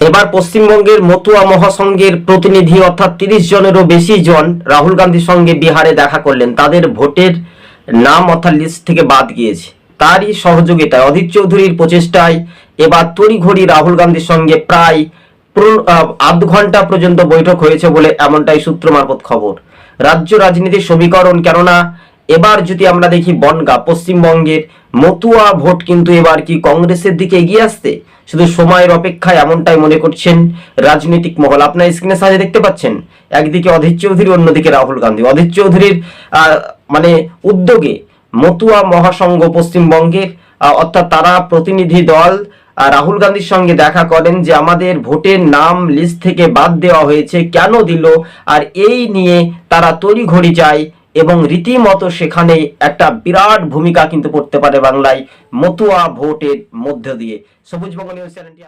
এবার পশ্চিমবঙ্গের মতুয়া মহাসংঘের প্রতিনিধি অর্থাৎ তিরিশ জনেরও বেশি জন রাহুল গান্ধীর সঙ্গে বিহারে দেখা করলেন। তাদের ভোটের নাম অর্থাৎ লিস্ট থেকে বাদ গিয়েছে। তারই সহযোগিতায় অধীর চৌধুরীর প্রচেষ্টায় এবার তড়িঘড়ি রাহুল গান্ধীর সঙ্গে প্রায় আধ ঘণ্টা পর্যন্ত বৈঠক হয়েছে বলে এমনটাই সূত্র মারফত খবর। রাজ্য রাজনীতির সমীকরণ কেননা এবার যদি আমরা দেখি বনগা, পশ্চিমবঙ্গের মতুয়া ভোট কিন্তু এবার কি কংগ্রেসের দিকে এগিয়ে আসতে শুধু সময়ের অপেক্ষায় এমনটাই মনে করছেন রাজনৈতিক মহল। আপনার স্ক্রিনে সাজে দেখতে পাচ্ছেন, একদিকে অধীর চৌধুরী, অন্যদিকে রাহুল গান্ধী। অধীর চৌধুরীর মানে উদ্যোগে মতুয়া মহাসংঘ পশ্চিমবঙ্গের অর্থাৎ তারা প্রতিনিধি দল রাহুল গান্ধীর সঙ্গে দেখা করেন যে আমাদের ভোটের নাম লিস্ট থেকে বাদ দেওয়া হয়েছে। কেন দিল? আর এই নিয়ে তারা তড়িঘড়ি যায় এবং রীতিমতো সেখানে একটা বিরাট ভূমিকা কিন্তু পড়তে পারে বাংলায় মতুয়া ভোটের মধ্য দিয়ে। সবুজ বঙ্গ নিউজ চ্যানেলটি